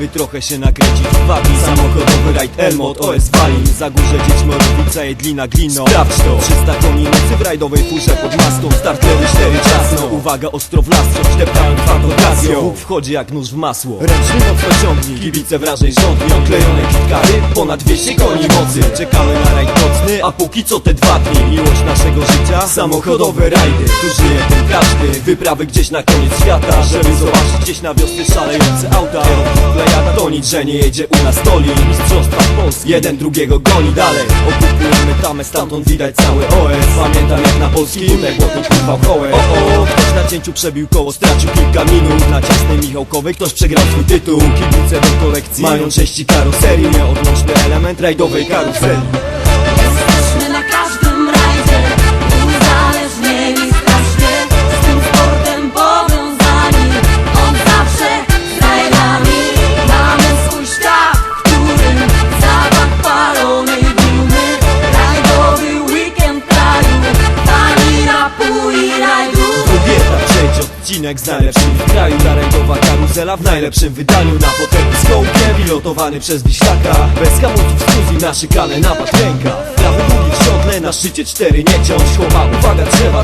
żeby trochę się nakręcić. W wabi Samochodowy rajd Elmot OS Walin Za górze dzieć Morowica, Jedlina, Glino Sprawdź to. 300 koni mocy w rajdowej furze pod mastą Startery 4 ciasno. Uwaga, ostro w las, wciąż deptałem fantokazją Łuk wchodzi jak nóż w masło. Ręczny mocno ciągnik, kibice wrażeń rządni. Oklejone kitkary, ponad 200 koni mocy. Czekamy na rajd nocny, a póki co te dwa dni. Miłość naszego życia, samochodowe rajdy. Tu żyje ten każdy, wyprawy gdzieś na koniec świata. Żeby zobaczyć gdzieś na wiosce szalejące auta Nic, że nie jedzie u nas stoli. Mistrzostwa Polski, jeden drugiego goni dalej. Okupujemy tamę, stamtąd widać cały OS Pamiętam jak na polskim, tutaj błotnik pływał kołem O, o, ktoś na cięciu przebił koło, stracił kilka minut. Na ciasnej Michałkowej ktoś przegrał swój tytuł. Kibice do kolekcji mają części karoserii Nieodłączny element rajdowej karuzeli odcinek z najlepszym w kraju. Ta rajdowa karuzela w najlepszym wydaniu. Na fotelu z kołkiem, pilotowany przez wiślaka Bez hamulców Suzy, naszykane napad ręka. W prawo długi w siodle, na szczycie cztery. Nie ciąć Chłopa, uwaga, trzeba